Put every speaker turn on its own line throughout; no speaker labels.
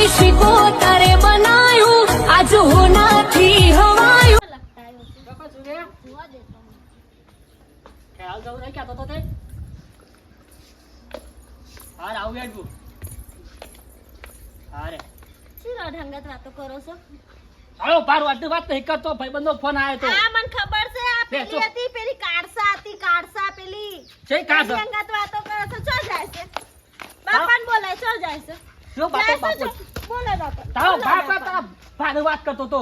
કોઈ તારે બનાયું. આજ હોનાથી હવાયું.
બાપા શું રે ખ્યાલ જવું નહીં કહેતો તો તે હાર આવું યાર હારે.
શું રઢંગત વાતો કરો છો?
હાલો બાર વાત નહીં કરતો ભાઈબંધનો ફોન આવ્યો તો.
આ મને ખબર છે આ પેલી. હતી પેલી હતી કાળસા પેલી
છે
રઢંગત વાતો કરો છો ચો જાય છે? બાપાને બોલાય ચો જાય છે?
શું
જાય
બાપા.
છે,
બાપુ
બાપા.
તારો બાપ તારા ભાને વાત કરતો તો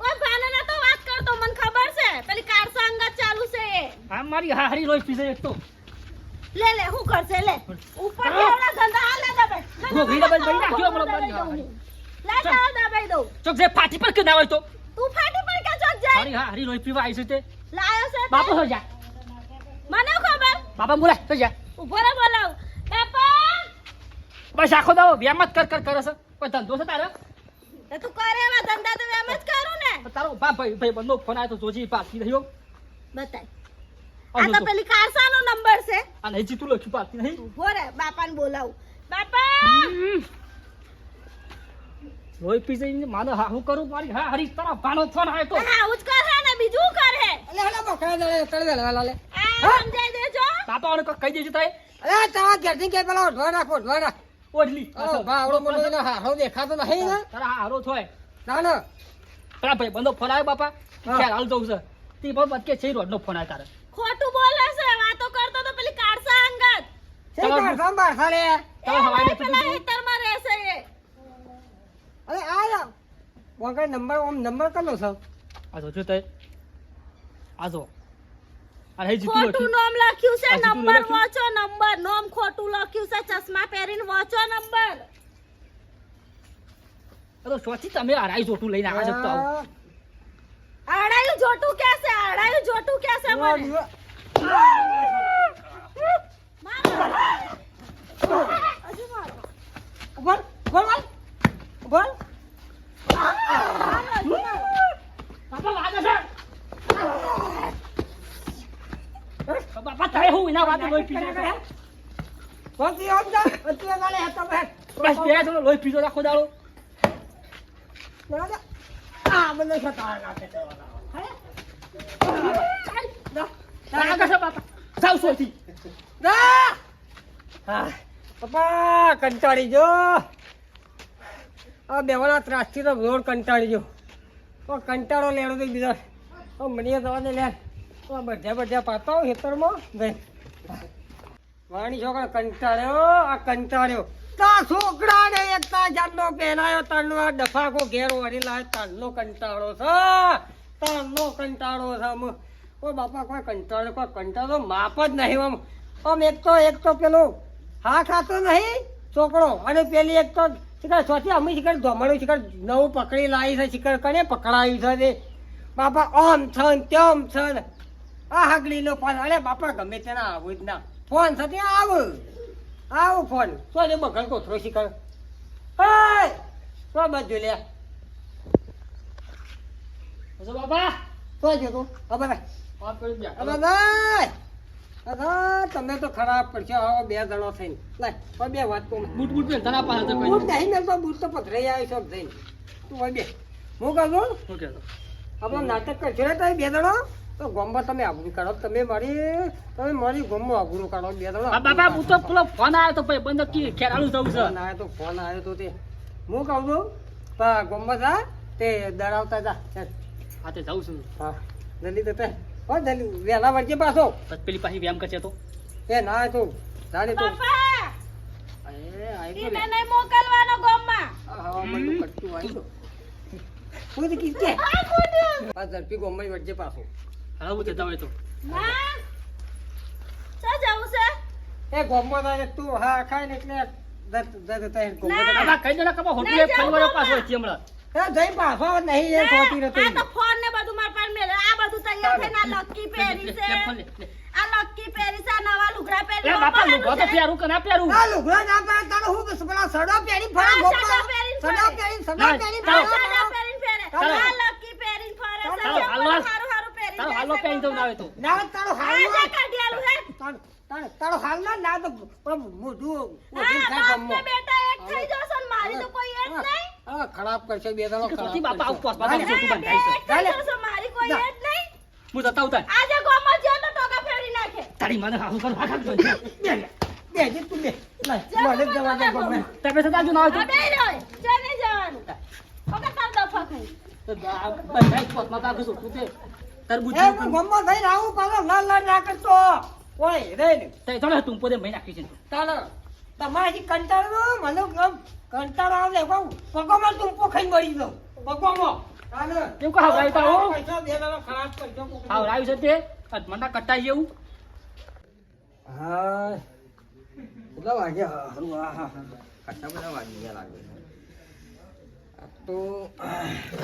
કોઈ ભાને નતો વાત કરતો મને ખબર છે. પેલી કાળસા અંગત ચાલુ છે એ.
આ મારી હારી લોહી પીસે એક તો.
લે લે હું કરશે? લે ઉપર એવડા ધંધા? હાલે દબે
ગોગડી દબાઈ દઈ નાખ્યો હમણાં બંધ હા.
લે દબાઈ દઉં.
ચોક જે ફાટી પર કે ના હોય તો?
તું ફાટી પડ કે ચોક જાય?
મારી હારી લોહી પીવા આવી છે તે.
લાયો છે?
બાપુ હો જા.
મને ખબર?
બાપા બોલાય તો જા.
ઊભો રે બોલાવ.
બસ આખો દાવો વ્યામ જ કર કર કરે છે. કોઈ ધંધો છે તારે?
તો તું કરે એવા ધંધા તો વ્યામ જ કરું ને.
તારો બાપ ભાઈ ભાઈ બંધો ફોન આવ્યો તો જોજી પાછી રહ્યો
બતાય. આ તો
તો.
પેલી કારસાનો નંબર છે.
આ નહીં જીતું લખ્યું પાછી નહીં?
ઊભો રે બાપાને બોલાવું. બાપા!
લોહી પી જઈને માનો હા હું કરું મારી? હા હરી તારા ભાનો ફોન આવે તો.
હા આવું જ કરે ને બીજું કરે
અલે હલા બકરા દે તળ દે હલા લે
આ સમજાઈ દેજો.
બાપા ઓને કહી દેજો તાય
અરે તારા ઘરથી કે પેલા ઢોર રાખો ઢોર રાખ
ઓઢલી.
અરે બા આવડો મોટો એને હારો દેખાતો નહીં ને?
તારા હારો થોય.
ના ના.
પેલા ભાઈ બંધો ફોન આવ્યો બાપા ખ્યાલ હાલ જવું છે. તે પણ બત કે છે રોડ નો ફોન આવ્યો તારે.
ખોટું બોલે છે વાતો કરતો તો પેલી કારસા અંગત.
છે બાર સંભાળ ખાલે
એ
તમે હવાઈ
પેલા હેતરમાં રહેશે એ.
અરે આ વગર નંબર ઓમ નંબર કનો છે.
આ જો તે. આ જો. હે
ખોટું નામ લખ્યું છે નંબર વાંચો નંબર. નામ ખોટું લખ્યું છે ચશ્મા પહેરીને વાંચો નંબર.
અરે સોચી તમે અડાઈ જોટું લઈને આવા છો તો આવું.
આડાયું જોટું કે છે? આડાયું જોટું કે છે મને.
બોલ બોલ બોલ. બોલ.
બાપા વાગે છે. બાપા તારે હું એના વાતે લોહી પીજો
બોલ તી ઓમ જા તું ગાલે
રાખો દાડો
આ હા પપ્પા કંટાળી જો આ બેવાના ત્રાસથી તો રોડ કંટાળી જો કંટાળો લેણો તો બીજો. મને દવા લે. તો બધા બધા પાતા ખેતરમાં. ગઈ વાણી છોકરા કંટાળ્યો, આ કંટાળ્યો. તા છોકરા ને એક તા જાતનો પહેરાયો, તારનો આ ડફાકો ઘેર વળી લાવે તારનો કંટાળો છે. તારનો કંટાળો છે. ઓ બાપા, કોઈ કંટાળો કોઈ કંટાળો માપ જ નહીં આમ. આમ એક તો એક તો પેલો હા ખાતો નહીં, છોકરો. અને પેલી એક તો શિકાર સ્વાથી અમે શિકાર ધોમડું શિકાર નવું પકડી લાવી છે, શિકાર કને પકડાયું છે બાપા, આમ છે તેમ છે ને હાગડી નો ફોન અરે બાપા ગમે તેના આવું જ ના. ફોન સાથે આવ. આવું ફોન. તો જે બગલ થોસી કર? હે! તો બધું લે
જો બાપા?
તો? જો તો અબે તમે તો ખરાબ પડશે. આવો બે જણો થઈને. લાય બે વાત કહું
બૂટ બૂટ પેન તના પાસે તો
બૂટ નહીં મેલતો બૂટ તો પથરાઈ આવી છો થઈને. તું બે. હું કહું છું? આપણે નાટક કરજો ને તમે બે જણો? તો ગોમમાં તમે આબરૂ કાઢો. તમે મારી તમે મારી ગોમમાં આબરૂ કાઢો. બે જણો
બાબા હું તો પેલો ફોન આવ્યો તો ભાઈ બંધ કી ખેરાળું જવું છે.
ના તો ફોન આવ્યો તો તે. હું કહું છું પા ગોમમાં જા તે દરાવતા જા.
હા તે જવું છું.
હા. જલ્દી તો તે. હો જલ્દી. વહેલા વળજે પાછો.
પછી પેલી પાછી વ્યાયામ કરશે તો.
એ ના તો જાણે તો.
એને. મોકલવાનો ગોમમાં.
હા હવામાનનું કટકું આવી તો. કોઈ.
આ ખોટું.
આ ઝડપી ગોમમાં વળજે પાછો.
હા હું જતા હોય તો.
ના. ચો જવું છે?
એ ગોમમાં તારે તું હા ખાય ને એટલે જત- જત તારે ગોમમાં તો-
કઈ દેના કપા હોટલ એક
નહીં
પરિવાર
જાઉં
પાછો
બાપા.
છે હમણાં.
એ જઈ પાછો નહીં એ સોતી
આ તો ફોન ને બધું માર પાસે મેલે આ બધું તૈયાર થઈને આ લક્કી પહેરી છે. આ લક્કી પહેરી છે નવા લુગડા પહેરી
એ બાપા લુગડો તો પહેરું કે ના પહેરું?
આ લુગડો ના પહેરે તારે હું પેલા સડો પહેરી ફરે ગોમમાં.
સડો પહેરીને
સડો
ફરે.
સડો પહેરી ફરે.
સાદા પહેરીને ફેરે.
ચાલો.
આ લક્કી પહેરીને ફરે છે.
તારો હાલો
પેન
તો જવું આવે તો.
ના તારો હાલો
આ
ના
કાઢિયાલું હે?
તારો- તારો- હાલ ના ના તો પણ મોઢું
બાપ ને
ગમમાં.
બેટા એક થઈ જશો ને મારી તો કોઈ એક નહીં.
હા ખરાબ કરશે બે દાડો ખરાબ
ચોથી બાપા. પોસ બાપા ચોખ્ખું બંધાય છે.
મારી કોઈ એક નહીં.
હું જતા ઉતાર.
આજે ગોમાં જો તો ટોકા ફેરી નાખે.
તારી મને હાલ કર ભાગા
બે બે જે તું બે. મને જવા દે ગમે.
તમે સદા જો ના હોય
બે રે છે જવાનું. ઓકે તાર દફા ખાઈ.
તો આ બંધાય પોસમાં કાગળ ચોખ્ખું છે? તરબૂચ
એ હું ગમમાં થઈને આવું પાછો લાલ લાલ ના કરતો ઓય રે
તે થોડા તું પોતે મહી નાખી છે.
તારે તમારાથી કંટાળો મને ગમ કંટાળો આવે કહું પગોમાં તારે.
એવું કહા ભાઈ તારો?
પૈસા બે દાડો ખરાબ કરજો
હા રાયું છે તે. મને કટાઈ જેવું
હા કેટલા વાગ્યા? હરું હા હા આટલા બધા વાગી ગયા લાગે તો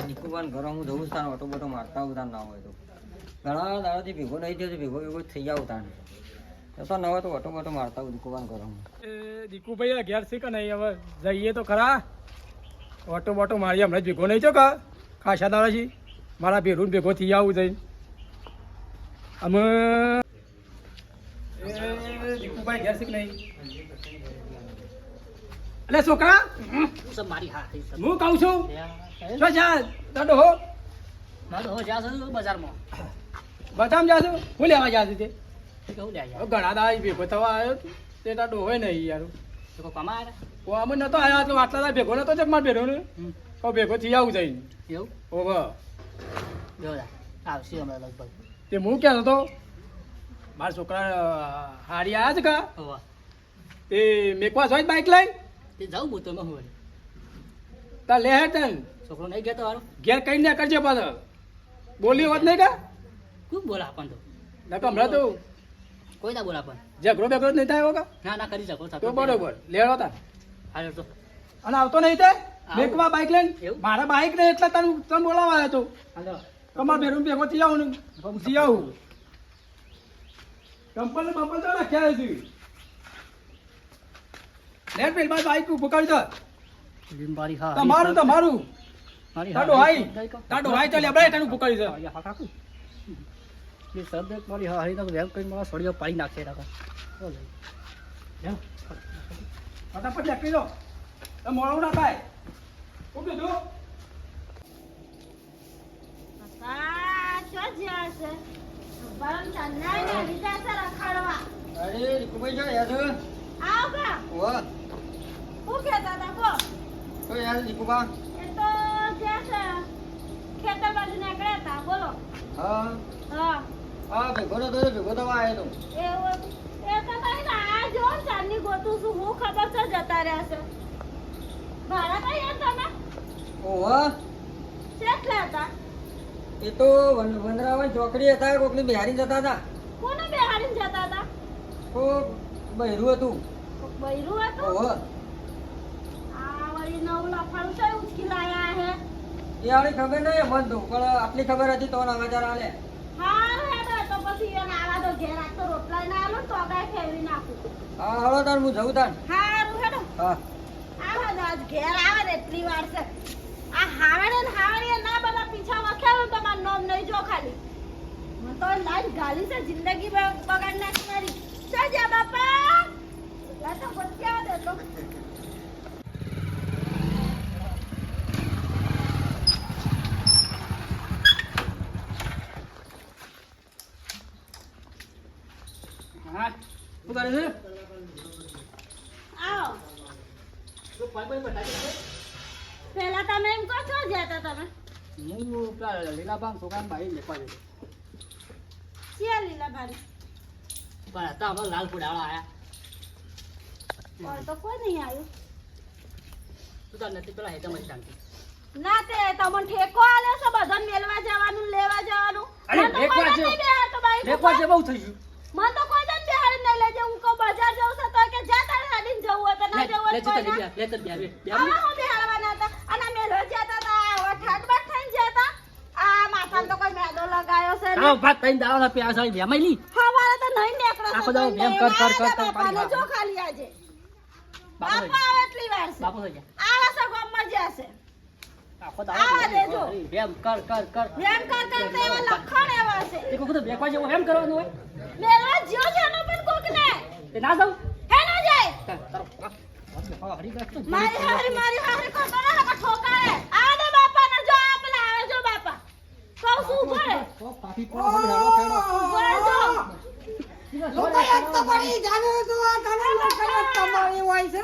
નિકુબાન ઘરો હું જવું તાન ઓટો બોટો મારતા ઉધાર ના હોય તો. ઘણા દાડાથી ભેગો નહીં થયો ભેગો ભેગો થઈ જાવ તાન તો નવા તો ઓટો બોટો મારતા હું દીકુભાન કરો હું
દીકુભાઈ અગિયાર છે કે નહીં? હવે જઈએ તો ખરા. ઓટો બોટો મારી હમણાં ભેગો નહીં છો કા? ખાસા દાડા મારા ભેરું ભેગો થઈ આવું જઈ અમે દીકુભાઈ ઘેર છે નહીં? અલે છોકરા!
હા
કહું છું? શું છે? દાદો હો.
મારો હો જ્યાં બજારમાં.
બતામ જાશું? હું લેવા જાશું તે? ઘણા દાડા ભેગો થવા આવ્યો તે દાદો હોય નહીં યાર.
તો
હું અમે નતો આવ્યા તો આટલા દા ભેગો નતો જગ માર ભેરો ને તો ભેગો થઈ આવું જઈને.
એવું? જા આવશે હમણાં લગભગ.
તે હું ક્યાં હતો મારા છોકરા હારી આવ્યા છે કા? તે મેકવા જોઈ બાઈક લઈ
તે જાઉં બોતો માં હોય
તા લે હે તન.
છોકરો નહીં ગયો તો
ઘેર કઈ ના કરજે પાછો બોલી હોત નહીં કા?
ખૂબ બોલા આપણ તો?
નકર હમણાં તો
કોઈ ના બોલા પણ
ઝઘડો બેગડો જ નહીં થાય કા?
ના ના કરી શકો
તો બરોબર લેડો તા
હાલો તો.
અને આવતો નહીં તે? બેકમાં બાઈક લઈને? મારા બાઈક ને એટલે તને તને બોલાવા આવ્યો તો.
હાલો.
તમારે બેરું ભેગો થઈ આવું ને થઈ આવું. કંપલ ને બંપલ તો રાખ્યા હતી લેટ પેલ બાઈક ઉભું કરી દો. તમારું તમારું. તાડો હાઈ. તાડો હાઈ તો લેબડે તને ઉભું કરી દે.
એ શબ્દ મારી હા હરી વેમ કરીને મારા સોડિયો પાડી નાખે રાખા
ફટાફટ લેખી દો મોડું ના થાય શું કીધું?
અરે નિકુભાઈ જો યાર.
આવ કા?
ઓવા
હું કહેતા હતા કો
તો યાર નિકુબા
એ તો જ્યાં છે ખેતર બાજુ નીકળ્યા હતા બોલો.
હા.
હા.
હા ભેગો તો ભેગો તો
એવું એ તો ના આ જો ચાંદની ગોતું છું હું ખબર છે જતા રહ્યા છે. ભાડા કઈ યાર તમે
ઓવા
કેટલા હતા.
એ તો વનરાવન ચોકડી હતા કોકની બિહારી જતા હતા.
કોને બિહારી જતા હતા?
કોક બૈરું હતું.
બૈરું હતું? આ વળી નવું લફાણું છે ઉચકી લાયા હે?
એ આવડી ખબર નહીં મન તો પણ આટલી ખબર હતી તો નવાજાર આલે.
હારું આવા દો ઘેર આજ તો રોટલા ના આલો તો ગાય ફેરવી નાખું.
હા હળો તાર હું જઉં તાર.
હારું હેડો.
હા.
આવા દો આજ ઘેર આવે ને એટલી વાર છે. આ હાવડે ને હાવડે ના બધા પીછા વખ્યા તો મારું નામ નહીં જો ખાલી. તો લાઈન ગાલી છે જિંદગી બગાડ નાખી મારી સજા બાપા લા તો બચ્યા દે તો
હા શું કરે છે
આવો
તો પાઇપ પાઇપ બતાવી દે.
પેલા તમે એમ કહો છો જતા તમે
હું પેલા છોકરાને બાઈ લેવા જતો
શિયા લીલા
પણ હતા અમારા લાલ ફુડાળા આયા
તો કોઈ નહીં આવ્યું
તું તાર નથી પેલા હેઠળ મળી શાંતિ
ના તે તમને ઠેકો આલે છે બધાને મેલવા જવાનું લેવા જવાનું
અરે,
મને તો કોઈ નહીં બેહાડતો બાઈક
લેખવા
ઉપર.
જે બહુ થઈ ગયું
મને તો કોઈ જ બેહાડી નહીં લેજે હું કહું બજાર જવું છે તો કે જા તારે ગાડીને જવું હોય તો ના જવું હોય
લે લે
હતા અને મેલવા જતા હતા આવા ઠાઠ બાઠ થઈને જતા માથામાં તો કોઈ મેદો લગાયો છે ને.
તારો ભાત તઈને દાડા પ્યાસ આવી બે લી.
હવારે તો નહીં નીકળો
આખો
છો
દાડો કર, કર, કર, કર,
બાપાને જો ખાલી આજે.
બાપા
આવે એટલી વાર છે.
બાપુ ગયા.
આવા છે ગામમાં જશે
આખો દાવ
આવા દેજો.
એમ કર કર કર.
એમ કર કર તો એવા લખણ એવા છે.
તે કોઈ તો બેકવા જેવો એમ કરવાનું હોય?
જ્યો છે એનો પણ કોક ને
તે ના જાઉં?
હે ના જાય.
તારો મારી હારી
મારી હારી આવશું ઉપર પાપી પણ હેડો હેડો ઉપર જો લોકો એક તો
પડી જાને તો આ તને લોકો તમારી હોય છે.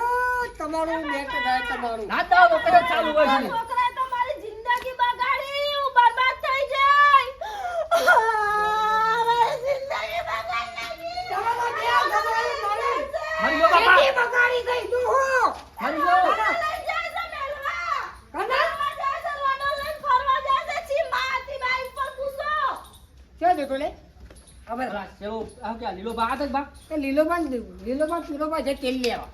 તમારું મેટ થાય તમારું.
ના તો લોકો ચાલુ હોય છે
છોકરા તમારી જિંદગી બગાડી બરબાદ થઈ જાય. અરે જિંદગી બગાડી નાખી.
તમારો બે બગાડી ગઈ. ક્યાં જતો લે
લીલો બા કે બા
એ લીલોબાન લીલોબાન પીલોબાન છે તેલ લેવા.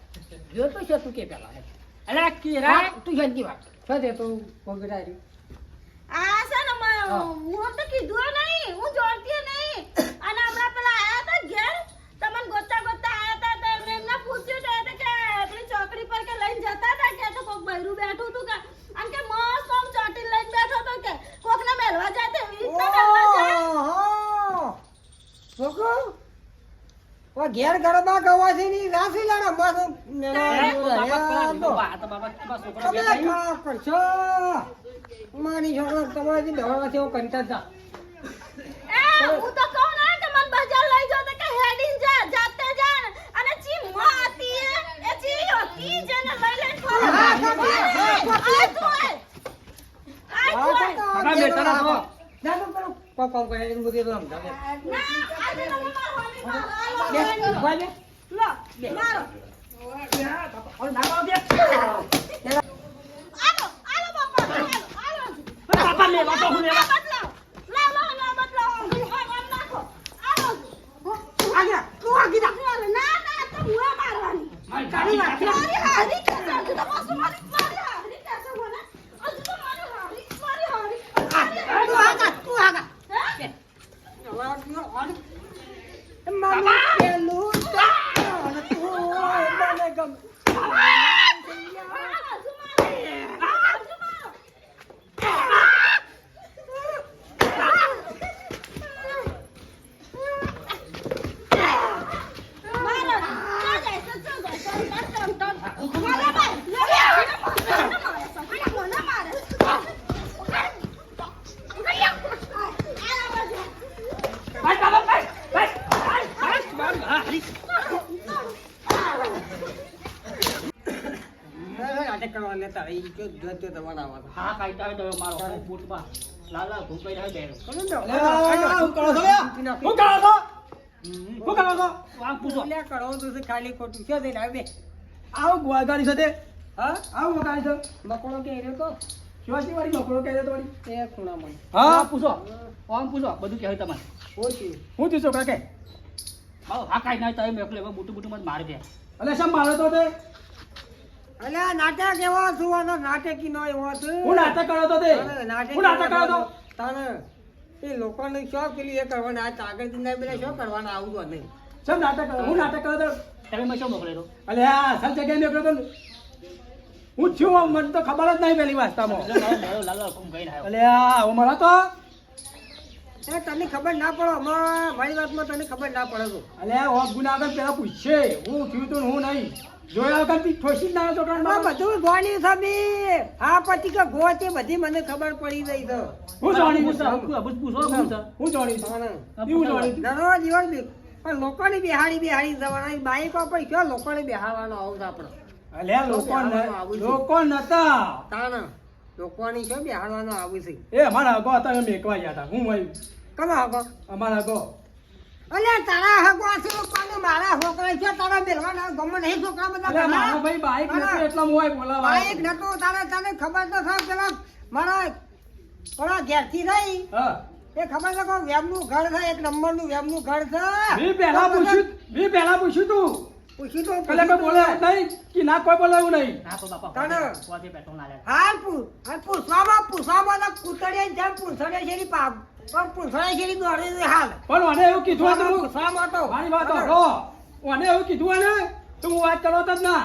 જો છે તું કે પેલા
અલા કેરા
તું જલ્દી વાત. છે દે તું પગડારી
આ છે હું. તો કીધું નહીં હું જોડતી નહીં. અને હમણાં પેલા આયા હતા ઘેર તમને ગોતા ગોતા આયા હતા તો એમને એમને પૂછ્યું તો કે ચોકડી પર કે લઈને જતા હતા? કે તો કોક બૈરું બેઠું હતું કે અને કે મસ્ત આમ ચોટી લઈને બેઠો હતો કે કોકને મેલવા જાય તો રીતના મેલવા જાય.
છોકરો ઓ ઘેર ગરબા ગવા છે ની રાસી લાડા
તો છે.
કા કરશો? મારી છોકરો તમારાથી દોડવા છે એવું કંટાળતા
હું તો કહું ના કે મને બજાર લઈ જાવ તો કે હેડીન જા જા ને. અને ચી માં હતી એ એ હતી જેને લઈ લઈને ફરે.
હા, કાકી, હા, કાકી.
આ તું એ. આ
હા,
તું એ.
કાકા,
કાકા બેઠા ના છો.
જા તો પેલું કોક કોમ કરે એમ બધું રમ જાવે.
ના, આજે તમે મારો હોમી મારો. હાલો,
બે,
હાલો.
ઊભા બે.
લો, મારો.
હવે ના પાડો બે.
આલો, આલો બાપા, આલો, આલો.
બાપા લેવા તો હું લેવા.
આ બદલાવો. લાવો, લાવો, બદલાવો. આમ, આમ નાખો. આલો.
આગળ, તું આગળ જા.
ના, ના, તો હું એ મારવાની.
મારી ગાડી કાઢી.
મારી હારી કે છે? હજુ તો પાછું મારી મારી હારી કે છે મને? હજુ તો મારી હારી, મારી હારી, મારી હારી.
તું આગળ, તું આગળ.
હે?
મારું પેલું ચાલ, તું મને ગમ.
આ હજુ મારો. આ હજુ મારો. મારો. ચા જાય છે, ચા જાય છે. ટન, ટન, ટન. મારે મારે. લે, લે, મને મારે છે. મને મારે. આ બાજુ.
ભાઈ, બાપા, ભાઈ, ભાઈ, ભાઈ, ભાઈ, મારી હારી.
નાટક કરવા લેતા એ જો જો જો તમારા આવા
હા, કાંઈ તારે તો મારો બૂટમાં લાલ ભૂંકાઈ રહ્યો બેરો.
કરો ને.
શું કરો છો? શું કરો છો શું કરો છો
આમ પૂછો.
લે કરો તો ખાલી ખોટું શું દે આવે
આવ આવું સાથે
હા
આવ ગાડી છે
મકોડો કે રહ્યો તો
શિવાજી વાળી મકોડો કે રહ્યો તો વાળી
એ ખૂણામાં
હા,
હા
પૂછો. આમ પૂછો. બધું કહેવાય તમારે.
ઓછી
હું છું છોકરા કે
હા કાંઈ ના તમે એકલો એવા બૂટું બૂટું માં મારી દે.
અલે શેમ મારો તો તે
અલ્યા નાટક એવો સુવાનો નાટકી નો એવો
હું નાટક કરો તો તે? હું નાટક કરો તો?
તને એ લોકોને શું પેલી એ કરવાના આ આગળ જઈને પેલા શું કરવાના આવું તો નહીં.
શેમ નાટક હું નાટક કરો તો?
તમે મેં શું મોકલેલો?
અલે આ અસલ જગ્યાએ મેં કર્યો તો હું છું આમ, મને તો ખબર જ નહીં પેલી વાસ્તામાં. અલે આ હું મળો તો.
તને ખબર ના પડે અમારા મારી વાતમાં તને ખબર ના પડે તો.
અલે ઓફ ગુના આગળ પેલા પૂછશે. હું થયું તું હું નહીં. જોયા વગર બી ઠોસી ના આવ્યો છોકરાને
બધું જોવાની સાબી હા પછી કે ગો તે બધી મને ખબર પડી ગઈ છે
હું જાણી
પૂછો, પૂછો, પૂછો, પૂછો.
હું જાણી
તારે.
જાણી
દરરોજ દિવસ પણ લોકોને બિહાડી બિહાડી જવાના. બાઈકો પર શું લોકોને બિહાડવાનો આવું છે
અલે લોકો ન- લોકો નતા.
તાણ લોકોની શું બિહારવાનો આવું છે?
એ અમારા અગો હતા એ મેકવા ગયા હતા. હું
કનો હકો
અમારા અગો
અલ્યા તારા હકો છે લોકોને મારા છોકરા છે? તારા મેલવાના ગમે નહીં છોકરા બધા
અરે મારો ભાઈ બાઈક નતો એટલા મોય બોલાવા
બાઈક નતો તારે તને ખબર તો છે પેલા મારા પેલા ઘેરથી રહી. એ ખબર છે કોઈ વેમનું ઘર છે? એક નંબરનું વેમનું ઘર છે?
મેં પહેલા પૂછ્યું મેં પહેલા પૂછ્યું તું.
પૂછ્યું તો
પેલા કોઈ બોલે નહીં કે ના કોઈ બોલાવું નહીં.
હા તો બાપા,
કાનો?
પોતે પેટ્રોલ ના લે.
હા પૂ હાલ પૂછવામાં પૂછવામાં કૂતડીએ જેમ પૂછડે છે ની પાપ પણ પૂછડે છે ની હાલ.
પણ મને એવું કીધું હતું.
પૂછવામાં તો.
મારી વાત સાંભળો. મને એવું કીધું ને તો હું વાત કરો તો જ ના.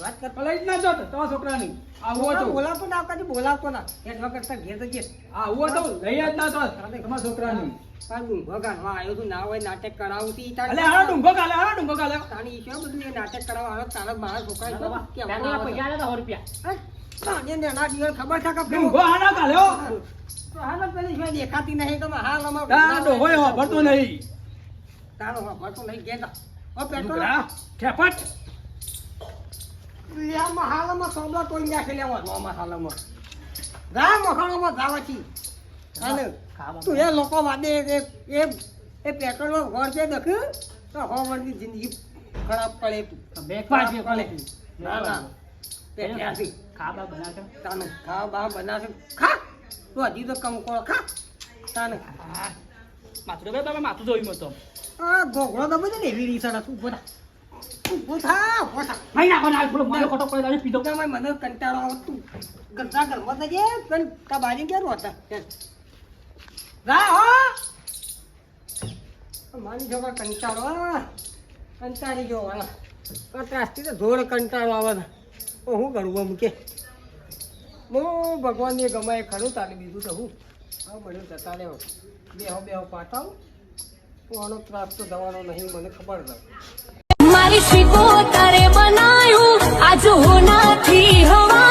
વાત કર.
પેલા જ ના જોત તમારા છોકરાની. આવું હતું.
બોલાવતો ના કદી બોલાવતો ના. એક વખત તો ઘેર તો જે
આવું લઈ જ ના જોત. તમારા છોકરાની.
પાછું ઊંઘો ગાળવા આવ્યો છું. ના હોય નાટક કરાવું છું. ઈ તારે-
અલે ડુંગો ડુંગો
બધું નાટક કરાવવા આવ્યો તારા મારા છોકરા?
પૈસા તા રૂપિયા.
હે? દિવસ ખબર છે કે
ડુંગો
તો દેખાતી નહીં તમે હાલ અમાર
તાર ડોહોય વાપરતો નહીં.
તારો વાપરતો નહીં કહેતા. ઓ પેટ્રોલ.
ઠેપટ.
લેવામાં હાલમાં સોબલા તોડી નાખી લેવા નોમાં હાલમાં. જા મખાણામાં જાવાથી અને તું એ લોકો વાદે એ એ એ પેટ્રોલ ઘર છે દખ તો હો વળની જિંદગી ખરાબ પડે. તું
બે
પડે. ના ના. તે ત્યાંથી તાનું ખા બા ખા. તું હજી તો કંકોળ ખા. તાને.
માથું બે બાબા માથું જોઈ મતો.
આ ગોગળો તો બધે ને એવી રીસા તું બોલા ઊભો થા ઊભો થા.
ભાઈ નાખો ના થોડો મારો ખોટો પડે પીધો.
કે મને કંટાળો આવે તું. ગરતા ઘરમાં તો જે પણ તા બાજી કે હતા રા હો. મારી જોવા કંટાળો કંટાળી ગયો વાળા કતરાસથી તો ધોળ કંટાળો આવે હું કરું આમ કે? હું ભગવાનને ગમાય ખરું, તારે બીજું તો હું? હા મને જતા લેવો બેહો બેહો પાટાવ હું આનો ત્રાસ તો જવાનો નહીં, મને ખબર નથી
મારી શીખો તારે બનાયું આજ હું નથી હવા.